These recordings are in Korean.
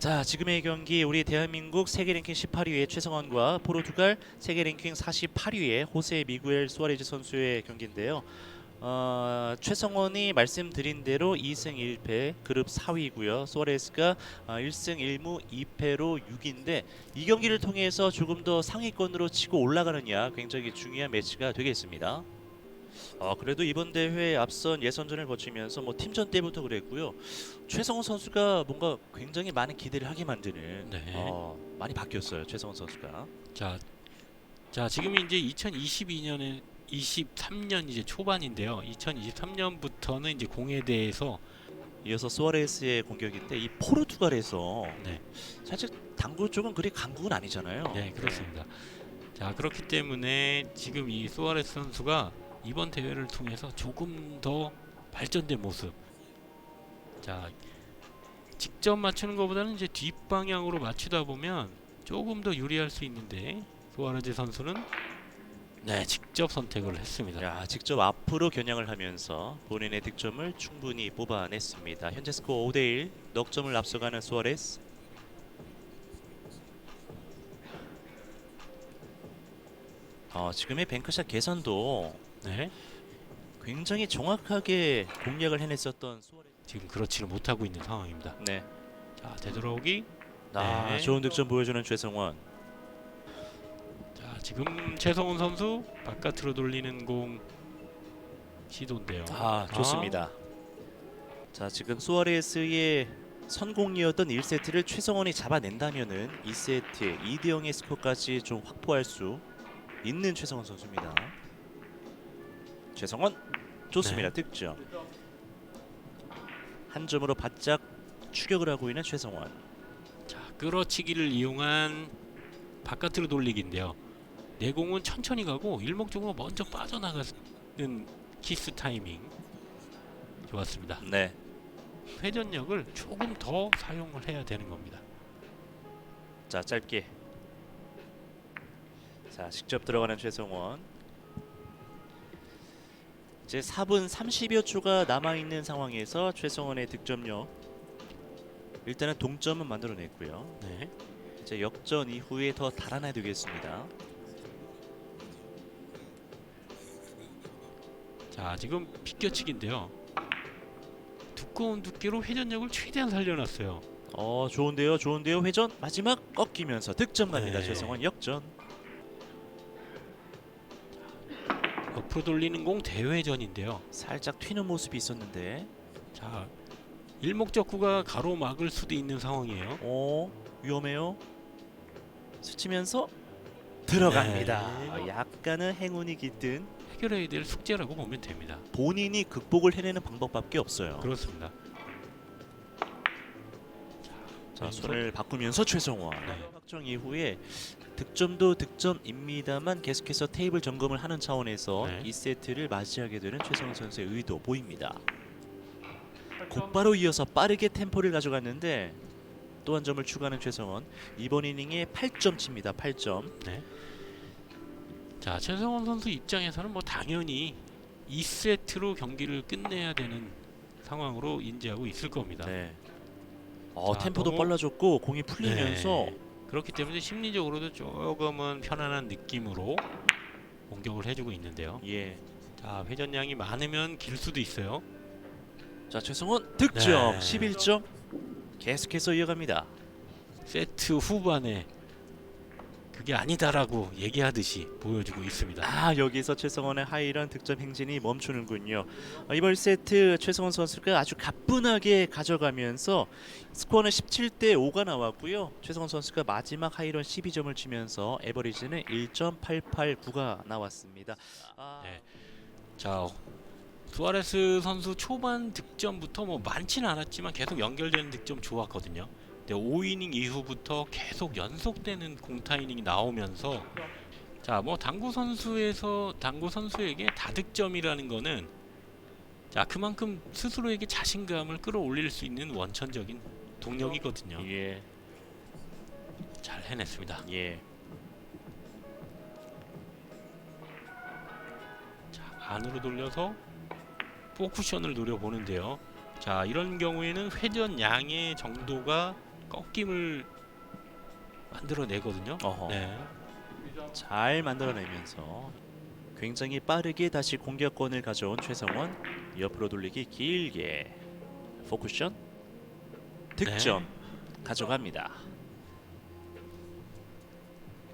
자 지금의 경기 우리 대한민국 세계 랭킹 18위의 최성원과 포르투갈 세계 랭킹 48위의 호세 미구엘 수아레즈 선수의 경기인데요. 어, 최성원이 말씀드린 대로 2승 1패 그룹 4위고요. 수아레스가 어, 1승 1무 2패로 6인데 이 경기를 통해서 조금 더 상위권으로 치고 올라가느냐 굉장히 중요한 매치가 되겠습니다. 어, 그래도 이번 대회 앞선 예선전을 거치면서 뭐 팀전 때부터 그랬고요. 최성원 선수가 뭔가 굉장히 많은 기대를 하게 만드는 네. 어, 많이 바뀌었어요. 최성원 선수가. 자, 자 지금이 이제 2022년에 23년 이제 초반인데요. 2023년부터는 이제 공에 대해서 이어서 수아레스의 공격인데 이 포르투갈에서 네. 사실 당구 쪽은 그리 강국은 아니잖아요. 네 그렇습니다. 자 그렇기 때문에 지금 이 수아레스 선수가 이번 대회를 통해서 조금 더 발전된 모습. 자 직접 맞추는 것보다는 이제 뒷방향으로 맞추다 보면 조금 더 유리할 수 있는데 수아레스 선수는 네 직접 선택을 했습니다. 야, 직접 앞으로 겨냥을 하면서 본인의 득점을 충분히 뽑아냈습니다. 현재 스코어 5대 1, 넉 점을 앞서가는 수아레스. 어, 지금의 뱅크샷 개선도 네 굉장히 정확하게 공략을 해냈었던 수아레스. 지금 그렇지를 못하고 있는 상황입니다. 네. 자 되돌아오기. 아, 네. 좋은 득점 보여주는 최성원. 자 지금 최성훈 선수 바깥으로 돌리는 공 시도인데요. 아, 좋습니다. 자, 지금 수아레스의 선공이었던 1세트를 최성원이 잡아낸다면은 2세트 2대 0의 스코어까지 좀 확보할 수 있는 최성원 선수입니다. 최성원 좋습니다. 득점. 한 점으로 바짝 추격을 하고 있는 최성원. 자 끌어치기를 이용한 바깥으로 돌리기인데요. 내공은 천천히 가고 일목적으로 먼저 빠져나가는 키스 타이밍 좋았습니다. 네. 회전력을 조금 더 사용을 해야 되는 겁니다. 자, 짧게. 자, 직접 들어가는 최성원. 이제 4분 30여 초가 남아 있는 상황에서 최성원의 득점력 일단은 동점은 만들어냈고요. 네. 이제 역전 이후에 더 달아나야 되겠습니다. 자 지금 비껴치기인데요. 두꺼운 두께로 회전력을 최대한 살려놨어요. 어, 좋은데요. 좋은데요. 회전 마지막 꺾이면서 득점 갑니다. 네. 최성원 역전. 옆으로 돌리는 공 대회전인데요. 살짝 튀는 모습이 있었는데. 자 일목적구가 가로막을 수도 있는 상황이에요. 어, 위험해요. 스치면서 들어갑니다. 네. 약간은 행운이 깃든 해결해야 될 숙제라고 보면 됩니다. 본인이 극복을 해내는 방법밖에 없어요. 그렇습니다. 자, 네, 손을 바꾸면서 최성원 네. 확정 이후에 득점도 득점입니다만 계속해서 테이블 점검을 하는 차원에서 네. 이 세트를 맞이하게 되는 최성원 선수의 의도 보입니다. 곧바로 이어서 빠르게 템포를 가져갔는데 또 한 점을 추가하는 최성원 이번 이닝에 8점 칩니다. 8점. 자 최성원 선수 입장에서는 뭐 당연히 2세트로 경기를 끝내야 되는 상황으로 인지하고 있을 겁니다. 네. 어, 자, 템포도 너무- 빨라졌고 공이 풀리면서 네. 그렇기 때문에 심리적으로도 조금은 편안한 느낌으로 공격을 해주고 있는데요. 예. 자 회전량이 많으면 길 수도 있어요. 자, 최성원 득점 네. 11점. 계속해서 이어갑니다. 세트 후반에 그게 아니다라고 얘기하듯이 보여주고 있습니다. 아 여기서 최성원의 하이런 득점 행진이 멈추는군요. 어, 이번 세트 최성원 선수가 아주 가뿐하게 가져가면서 스코어는 17대 5가 나왔고요. 최성원 선수가 마지막 하이런 12점을 치면서 에버리지는 1.889가 나왔습니다. 아, 네. 자 수아레스 선수 초반 득점부터 뭐 많지는 않았지만 계속 연결되는 득점 좋았거든요. 근데 5이닝 이후부터 계속 연속되는 공타 이닝이 나오면서 자 뭐 당구 선수에서 당구 선수에게 다득점이라는 거는 자 그만큼 스스로에게 자신감을 끌어올릴 수 있는 원천적인 동력이거든요. 예, 잘 해냈습니다. 예. 자 안으로 돌려서 포쿠션을 노려보는데요. 자 이런 경우에는 회전 양의 정도가 꺾임을 만들어내거든요. 어허. 네. 잘 만들어내면서 굉장히 빠르게 다시 공격권을 가져온 최성원 옆으로 돌리기 길게 포쿠션 득점 가져갑니다.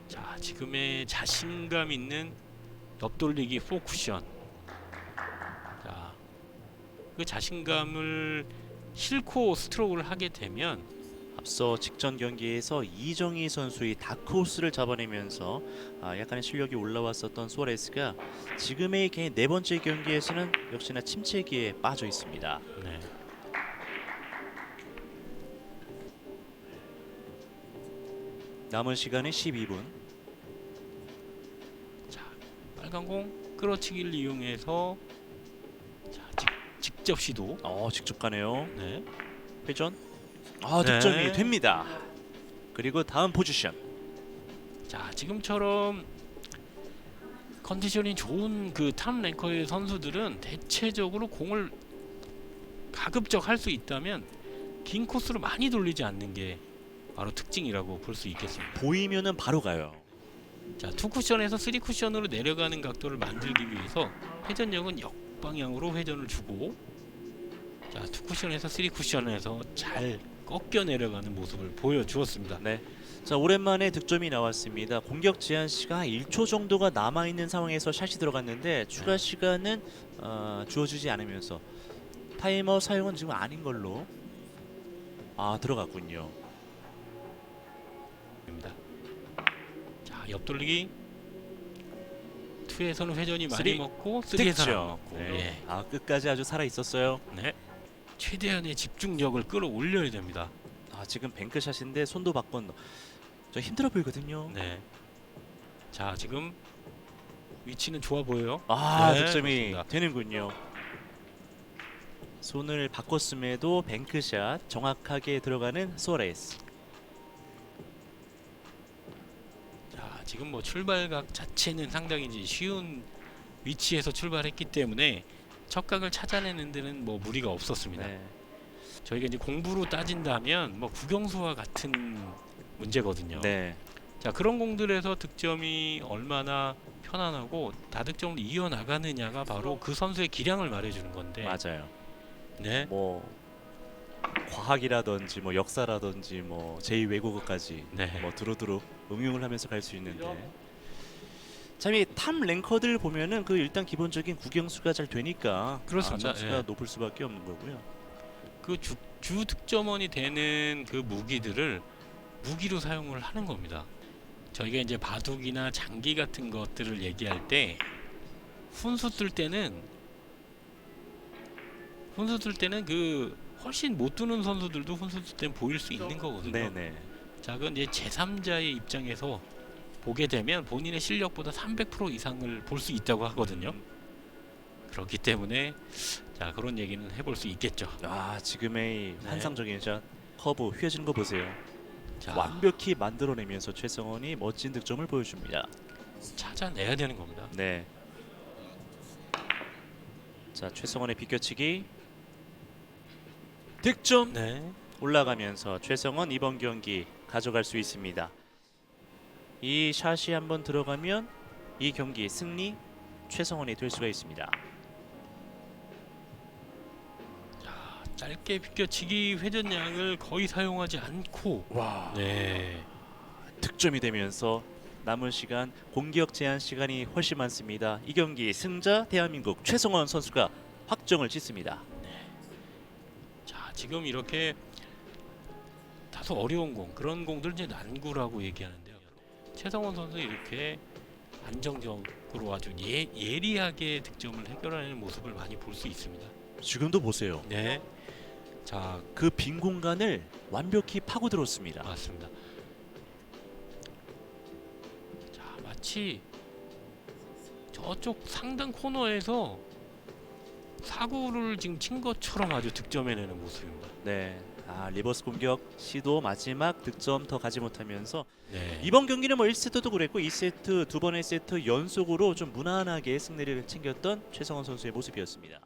자 지금의 자신감 있는 옆돌리기 포쿠션. 자 그 자신감을 싣고 스트로크를 하게 되면 앞서 직전 경기에서 이정희 선수의 다크호스를 잡아내면서 아, 약간의 실력이 올라왔었던 수아레스가 지금의 개인 네 번째 경기에서는 역시나 침체기에 빠져 있습니다. 네. 남은 시간은 12분. 자 빨간 공 끌어치기를 이용해서 자 직, 직접 시도. 어, 직접 가네요. 네. 회전. 아, 네. 득점이 됩니다. 그리고 다음 포지션. 자 지금처럼 컨디션이 좋은 그탑 랭커의 선수들은 대체적으로 공을 가급적 할 수 있다면 긴 코스로 많이 돌리지 않는 게 바로 특징이라고 볼 수 있겠습니다. 보이면은 바로 가요. 자, 투 쿠션에서 쓰리 쿠션으로 내려가는 각도를 만들기 위해서 회전력은 역방향으로 회전을 주고 자, 투 쿠션에서 쓰리 쿠션에서 잘 꺾여 내려가는 모습을 보여주었습니다. 네. 자, 오랜만에 득점이 나왔습니다. 공격 제한 시간 1초 정도가 남아 있는 상황에서 샷이 들어갔는데 추가 네. 시간은 어, 주어지지 않으면서 타이머 사용은 지금 아닌 걸로 아, 들어갔군요. 입니다. 자, 옆돌리기 투에서는 회전이 많이 쓰리. 먹고 쓰리에서는 안 득점. 먹고 네. 예. 아, 끝까지 아주 살아 있었어요. 네. 최대한의 집중력을 끌어올려야 됩니다. 아, 지금 뱅크샷인데 손도 바꾼 저 힘들어 보이거든요. 네. 자, 지금 위치는 좋아 보여요. 아, 네, 득점이 좋습니다. 되는군요. 손을 바꿨음에도 뱅크샷 정확하게 들어가는 소레스. 자, 지금 뭐 출발각 자체는 상당히 이제 쉬운 위치에서 출발했기 때문에 첫 각을 찾아내는 데는 뭐 무리가 없었습니다. 네. 저희가 이제 공부로 따진다면 뭐 국영수와 같은 문제거든요. 네. 자 그런 공들에서 득점이 얼마나 편안하고 다득점을 이어 나가느냐가 바로 그 선수의 기량을 말해주는 건데 맞아요. 네. 뭐 과학이라든지 뭐 역사라든지 뭐 제2 외국어까지 네. 뭐 두루두루 응용을 하면서 갈 수 있는데 참 이탑 랭커들 보면은 그 일단 기본적인 국영수가 잘 되니까 그렇습니다. 아, 점수가 예. 높을 수밖에 없는 거고요. 그 주, 주 득점원이 되는 그 무기들을 무기로 사용을 하는 겁니다. 저희가 이제 바둑이나 장기 같은 것들을 얘기할 때 훈수 뜰 때는 훈수 뜰 때는 그 훨씬 못 두는 선수들도 훈수 뜰 때는 보일 수 있는 거거든요. 네네. 자, 그건 이제 제3자의 입장에서 보게 되면 본인의 실력보다 300% 이상을 볼 수 있다고 하거든요. 그렇기 때문에 자 그런 얘기는 해볼 수 있겠죠. 아 지금의 네. 환상적인 샷 커브 휘어지는 거 보세요. 자 완벽히 만들어내면서 최성원이 멋진 득점을 보여줍니다. 찾아내야 되는 겁니다. 네. 자 최성원의 비껴치기 득점 네. 올라가면서 최성원 이번 경기 가져갈 수 있습니다. 이 샷이 한번 들어가면 이 경기 승리 최성원이 될 수가 있습니다. 자 짧게 비껴치기 회전량을 거의 사용하지 않고 와 네. 득점이 되면서 남은 시간 공격 제한 시간이 훨씬 많습니다. 이 경기 승자 대한민국 최성원 선수가 확정을 짓습니다. 자 지금 이렇게 다소 어려운 공 그런 공들 이제 난구라고 얘기하는데요. 최성원 선수 이렇게 안정적으로 아주 예, 예리하게 득점을 해결하는 모습을 많이 볼 수 있습니다. 지금도 보세요. 네. 자 그 빈 공간을 완벽히 파고들었습니다. 맞습니다. 자 마치 저쪽 상단 코너에서 사구를 지금 친 것처럼 아주 득점해내는 모습입니다. 네. 아, 리버스 공격 시도 마지막 득점 더 가지 못하면서 네. 이번 경기는 뭐 1세트도 그랬고 2세트 두 번의 세트 연속으로 좀 무난하게 승리를 챙겼던 최성원 선수의 모습이었습니다.